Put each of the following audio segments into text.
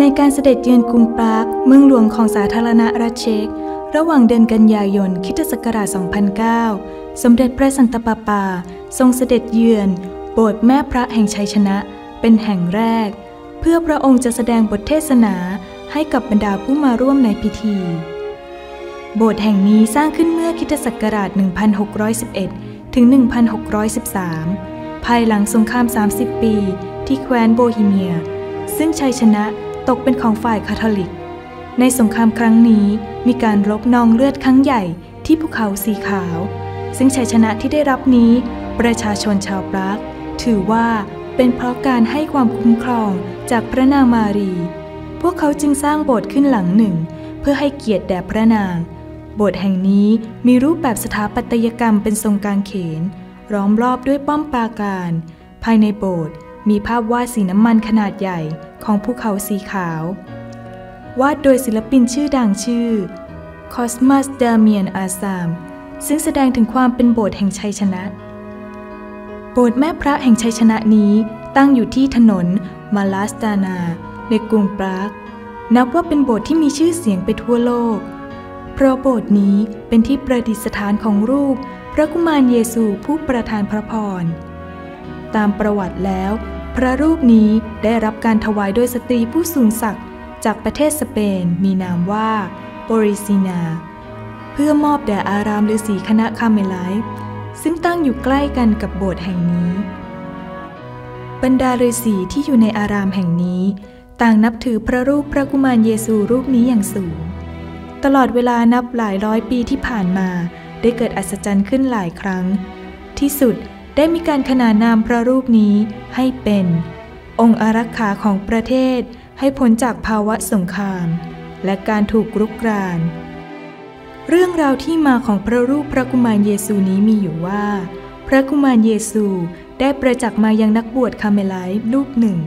ในการเสด็จเยือนกรุงปรากเมืองหลวงของสาธารณรัฐเช็ก ระหว่างเดือนกันยายนคิศักราช 2009 สมเด็จพระสันตะปาปา ทรงเสด็จเยือน โบสถ์แม่พระแห่งชัยชนะ เป็นแห่งแรก เพื่อพระองค์จะแสดงบทเทศนาให้กับบรรดาผู้มาร่วมในพิธี โบสถ์แห่งนี้สร้างขึ้นเมื่อคิศักราช 1611 ถึง 1613 ภายหลังสงคราม 30 ปี ที่แคว้นโบฮีเมีย ซึ่งชัยชนะ ตกเป็นของฝ่ายคาทอลิก ในสงครามครั้งนี้มีการรบนองเลือดครั้งใหญ่ที่ภูเขาสีขาว ซึ่งชัยชนะที่ได้รับนี้ ประชาชนชาวปรากถือว่าเป็นเพราะการให้ความคุ้มครองจากพระนางมารี พวกเขาจึงสร้างโบสถ์ขึ้นหลังหนึ่ง เพื่อให้เกียรติแด่พระนาง โบสถ์แห่งนี้มีรูปแบบสถาปัตยกรรมเป็นทรงกางเขนล้อมรอบด้วยป้อมปราการ ภายในโบสถ์ มีภาพวาดสีน้ำมันขนาดใหญ่ของภูเขาสีขาว วาดโดยศิลปินชื่อดังชื่อคอสมัสดาเมียนอาซาม ซึ่งแสดงถึงความเป็นโบสถ์แห่งชัยชนะ โบสถ์แม่พระแห่งชัยชนะนี้ตั้งอยู่ที่ถนนมาลาสตานา ในกรุงปรากนับว่าเป็นโบสถ์ที่มีชื่อเสียงไปทั่วโลก เพราะโบสถ์นี้เป็นที่ประดิษฐานของรูป พระกุมารเยซูผู้ประทานพระพร ตามประวัติแล้ว พระรูปนี้ได้รับการถวายโดยสตรีผู้สูงศักดิ์จากประเทศสเปนมีนามว่าโบริซินา เพื่อมอบแด่อารามฤาษีคณะคาเมไลท์ซึ่งตั้งอยู่ใกล้กันกับโบสถ์แห่งนี้ บรรดาฤาษีที่อยู่ในอารามแห่งนี้ ต่างนับถือพระรูปพระกุมารเยซูรูปนี้อย่างสูง ตลอดเวลานับหลายร้อยปีที่ผ่านมาได้เกิดอัศจรรย์ขึ้นหลายครั้ง ที่สุด ได้มีการขนานนามพระรูปนี้ให้เป็น องค์อารักขาของประเทศให้พ้นจากภาวะสงคราม และการถูกรุกราน เรื่องราวที่มาของพระรูปพระกุมารเยซูนี้มีอยู่ว่า พระกุมารเยซูได้ประจักษ์มายังนักบวชคาเมลไลรูปหนึ่ง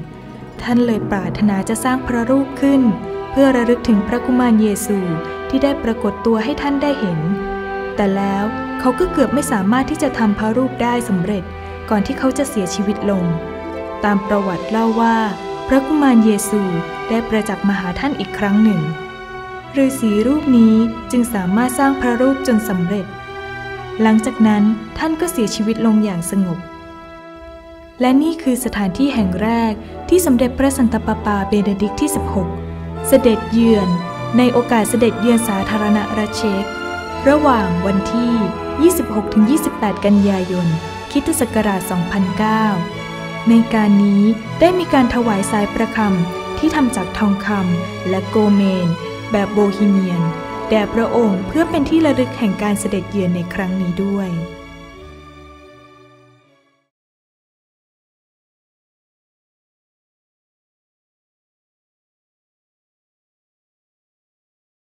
ท่านเลยปรารถนาจะสร้างพระรูปขึ้น เพื่อระลึกถึงพระกุมารเยซูที่ได้ปรากฏตัวให้ท่านได้เห็น แต่แล้วเขาก็เกือบไม่สามารถที่จะทำพระรูปได้สำเร็จก่อนที่เขาจะเสียชีวิตลง ตามประวัติเล่าว่า พระกุมารเยซูได้ประจักษ์มาหาท่านอีกครั้งหนึ่งฤาษีรูปนี้จึงสามารถสร้างพระรูปจนสำเร็จ หลังจากนั้นท่านก็เสียชีวิตลงอย่างสงบ และนี่คือสถานที่แห่งแรกที่สมเด็จพระสันตะปาปาเบเนดิกต์ที่ 16 เสด็จเยือน ในโอกาสเสด็จเยือนสาธารณรัฐเช็ก ระหว่างวันที่ 26-28 กันยายนคิตศักราช 2009 ในการนี้ได้มีการถวายสายประคำที่ทำจากทองคำและโกเมน แบบโบฮีเมียน แด่พระองค์เพื่อเป็นที่ระลึกแห่งการเสด็จเยือนในครั้งนี้ด้วย